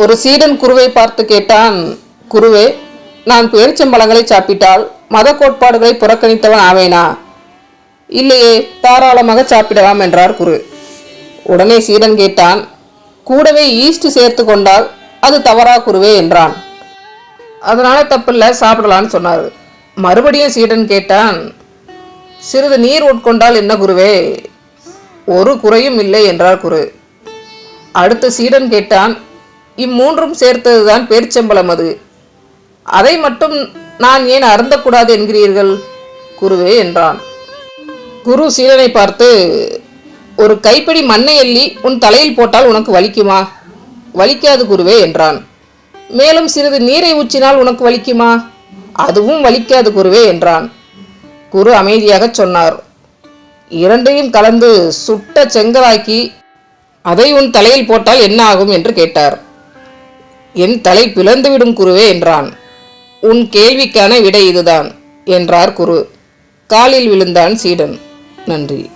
ஒரு சீடன் குருவை பார்த்து கேட்டான் குருவே நான் பேரிச்சம்பழங்களை சாப்பிட்டால் மத கோட்பாடுகளை புறக்கணித்தவன் ஆவேனா? இல்லையே தாராளமாக சாப்பிடலாம் என்றார் குரு. உடனே சீடன் கேட்டான் கூடவே ஈஸ்ட் சேர்த்து கொண்டால் அது தவறா குருவே? என்றான். அதனால தப்பில்ல சாப்பிடலான்னு சொன்னார். மறுபடியும் சீடன் கேட்டான் சிறிது நீர் உட்கொண்டால் என்ன குருவே? ஒரு குறையும் இல்லை என்றார் குரு. அடுத்து சீடன் கேட்டான் இம்மூன்றும் சேர்த்ததுதான் பேரிச்சம்பளம் அது. அதை மட்டும் நான் ஏன் அருந்தக்கூடாது என்கிறீர்கள்? குருவே என்றான். குரு சீலனை பார்த்து ஒரு கைப்பிடி மண்ணை எள்ளி உன் தலையில் போட்டால் உனக்கு வலிக்குமா? வலிக்காது குருவே என்றான். மேலும் சிறிது நீரை ஊற்றினால் உனக்கு வலிக்குமா? அதுவும் வலிக்காது குருவே என்றான். குரு அமைதியாகச் சொன்னார். இரண்டையும் கலந்து சுட்ட செங்கலாக்கி அதை உன் தலையில் போட்டால் என்ன ஆகும் என்று கேட்டார். என் தலை பிளந்துவிடும் குருவே என்றான். உன் கேள்விக்கான விடை இதுதான் என்றார் குரு. காலில் விழுந்தான் சீடன். நன்றி.